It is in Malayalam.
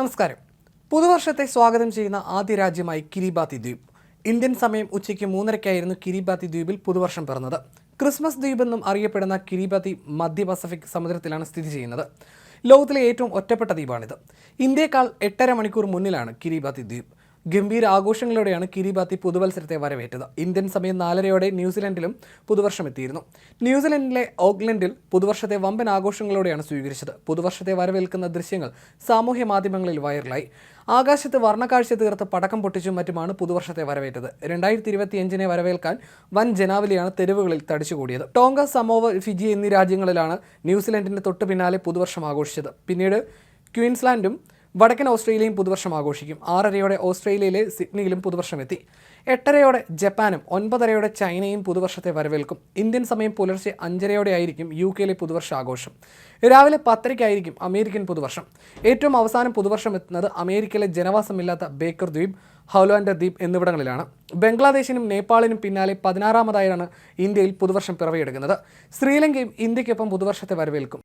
നമസ്കാരം. പുതുവർഷത്തെ സ്വാഗതം ചെയ്യുന്ന ആദ്യ രാജ്യമായി കിരിബാത്തി ദ്വീപ്. ഇന്ത്യൻ സമയം ഉച്ചയ്ക്ക് മൂന്നരയ്ക്കായിരുന്നു കിരിബാത്തി ദ്വീപിൽ പുതുവർഷം പിറന്നത്. ക്രിസ്മസ് ദ്വീപ് എന്നും അറിയപ്പെടുന്ന കിരിബാത്തി മധ്യ പസഫിക് സമുദ്രത്തിലാണ് സ്ഥിതി ചെയ്യുന്നത്. ലോകത്തിലെ ഏറ്റവും ഒറ്റപ്പെട്ട ദ്വീപാണിത്. ഇന്ത്യയേക്കാൾ എട്ടര മണിക്കൂർ മുന്നിലാണ് കിരിബാത്തി ദ്വീപ്. ഗംഭീര ആഘോഷങ്ങളോടെയാണ് കിരിബാത്തി പുതുവത്സരത്തെ വരവേറ്റത്. ഇന്ത്യൻ സമയം നാലരയോടെ ന്യൂസിലൻഡിലും പുതുവർഷം എത്തിയിരുന്നു. ന്യൂസിലൻഡിലെ ഓക്ലൻഡിൽ പുതുവർഷത്തെ വമ്പൻ ആഘോഷങ്ങളോടെയാണ് സ്വീകരിച്ചത്. പുതുവർഷത്തെ വരവേൽക്കുന്ന ദൃശ്യങ്ങൾ സാമൂഹ്യ മാധ്യമങ്ങളിൽ വൈറലായി. ആകാശത്ത് വർണക്കാഴ്ച തീർത്ത് പടക്കം പൊട്ടിച്ചും മറ്റുമാണ് പുതുവർഷത്തെ വരവേറ്റത്. രണ്ടായിരത്തി ഇരുപത്തിയഞ്ചിനെ വരവേൽക്കാൻ വൻ ജനാവലിയാണ് തെരുവുകളിൽ തടിച്ചുകൂടിയത്. ടോങ്ക സമോവ ഫിജി എന്നീ രാജ്യങ്ങളിലാണ് ന്യൂസിലൻഡിന്റെ തൊട്ടു പിന്നാലെ പുതുവർഷം ആഘോഷിച്ചത്. പിന്നീട് ക്വീൻസ്ലാൻഡും വടക്കൻ ഓസ്ട്രേലിയയും പുതുവർഷം ആഘോഷിക്കും. ആറരയോടെ ഓസ്ട്രേലിയയിലെ സിഡ്നിയിലും പുതുവർഷം എത്തി എട്ടരയോടെ ജപ്പാനും ഒൻപതരയോടെ ചൈനയും പുതുവർഷത്തെ വരവേൽക്കും. ഇന്ത്യൻ സമയം പുലർച്ചെ അഞ്ചരയോടെ ആയിരിക്കും യു കെയിലെ പുതുവർഷ ആഘോഷം രാവിലെ പത്തരയ്ക്കായിരിക്കും അമേരിക്കൻ പുതുവർഷം. ഏറ്റവും അവസാനം പുതുവർഷം എത്തുന്നത് അമേരിക്കയിലെ ജനവാസമില്ലാത്ത ബേക്കർ ദ്വീപ് ഹൗലോൻഡർ ദ്വീപ് എന്നിവിടങ്ങളിലാണ്. ബംഗ്ലാദേശിനും നേപ്പാളിനും പിന്നാലെ പതിനാറാമതായാണ് ഇന്ത്യയിൽ പുതുവർഷം പിറവിയെടുക്കുന്നത്. ശ്രീലങ്കയും ഇന്ത്യക്കൊപ്പം പുതുവർഷത്തെ വരവേൽക്കും.